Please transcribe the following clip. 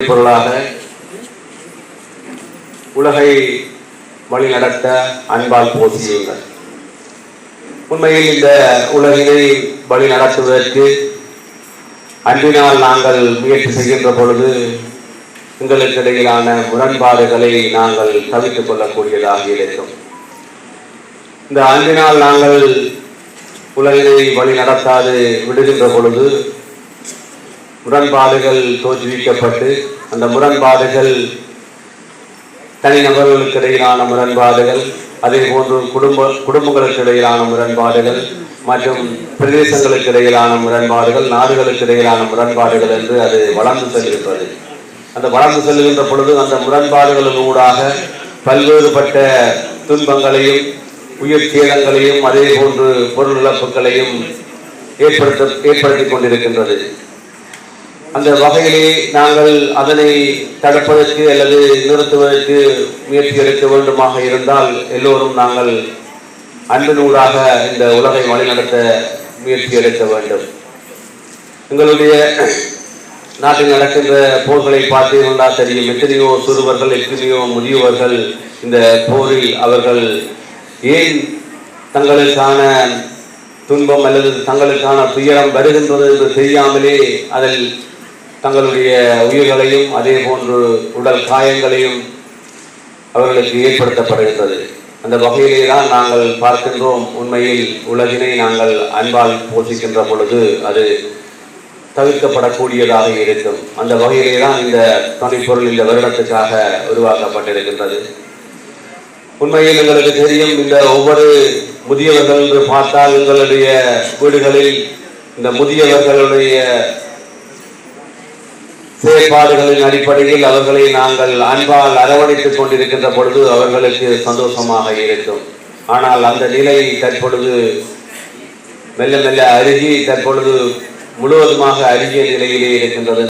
பொருளாக உலகை வழிநடத்த அன்பால் போசியுங்கள் உண்மையில் இந்த உலகினை வழி நடத்துவதற்கு அன்பினால் நாங்கள் முயற்சி செய்கின்ற பொழுது எங்களுக்கு இடையிலான முரண்பாடுகளை நாங்கள் தவிர்த்துக் கொள்ளக்கூடியதாக இருக்கும். இந்த அன்பினால் நாங்கள் உலகினை வழி நடத்தாது விடுகின்ற பொழுது முரண்பாடுகள் தோற்றுவிக்கப்பட்டு அந்த முரண்பாடுகள் தனிநபர்களுக்கு இடையிலான முரண்பாடுகள் அதே போன்று குடும்ப குடும்பங்களுக்கு இடையிலான முரண்பாடுகள் மற்றும் பிரதேசங்களுக்கு இடையிலான முரண்பாடுகள் நாடுகளுக்கு இடையிலான முரண்பாடுகள் என்று அது வளர்ந்து செல்கின்றது. அந்த வளர்ந்து செல்கின்ற பொழுது அந்த முரண்பாடுகளின் ஊடாக பல்வேறுபட்ட துன்பங்களையும் உயிர் சேதங்களையும் அதே போன்று பொருள் இழப்புகளையும் ஏற்படுத்த ஏற்படுத்திக் கொண்டிருக்கின்றது. அந்த வகையிலே நாங்கள் அதனை தடுப்பதற்கு அல்லது நிறுத்துவதற்கு முயற்சி எடுக்க வேண்டுமாக இருந்தால் எல்லோரும் நாங்கள் அன்பினூடாக இந்த உலகை வழிநடத்த முயற்சி எடுக்க வேண்டும். எங்களுடைய நாட்டில் நடக்கின்ற போர்களை பார்த்தீர்களா தெரியும். எத்தனையோ சிறுவர்கள் எத்தனையோ முதியவர்கள் இந்த போரில் அவர்கள் ஏன் தங்களுக்கான துன்பம் அல்லது தங்களுக்கான துயரம் வருகின்றது என்று தெரியாமலே அதில் தங்களுடைய உயிர்களையும் அதே போன்று உடல் காயங்களையும் அவர்களுக்கு ஏற்படுத்தப்படுகின்றது. அந்த வகையிலே தான் நாங்கள் பார்க்கின்றோம். உண்மையில் உலகினை நாங்கள் அன்பால் போஷிக்கின்ற பொழுது அது தவிர்க்கப்படக்கூடியதாக இருக்கும். அந்த வகையிலே தான் இந்த துணைப்பொருள் இந்த வருடத்துக்காக உருவாக்கப்பட்டிருக்கின்றது. உண்மையில் எங்களுக்கு தெரியும் இந்த ஒவ்வொரு முதியவர்கள் என்று பார்த்தால் எங்களுடைய வீடுகளில் இந்த முதியவர்களுடைய செயற்பாடுகளின் அடிப்படையில் அவர்களை நாங்கள் அன்பால் அரவணைத்துக் கொண்டிருக்கின்ற பொழுது அவர்களுக்கு சந்தோஷமாக இருக்கும். ஆனால் அந்த நிலை தற்பொழுது மெல்ல மெல்ல அருகி தற்பொழுது முழுவதுமாக அருகிய நிலையிலே இருக்கின்றது.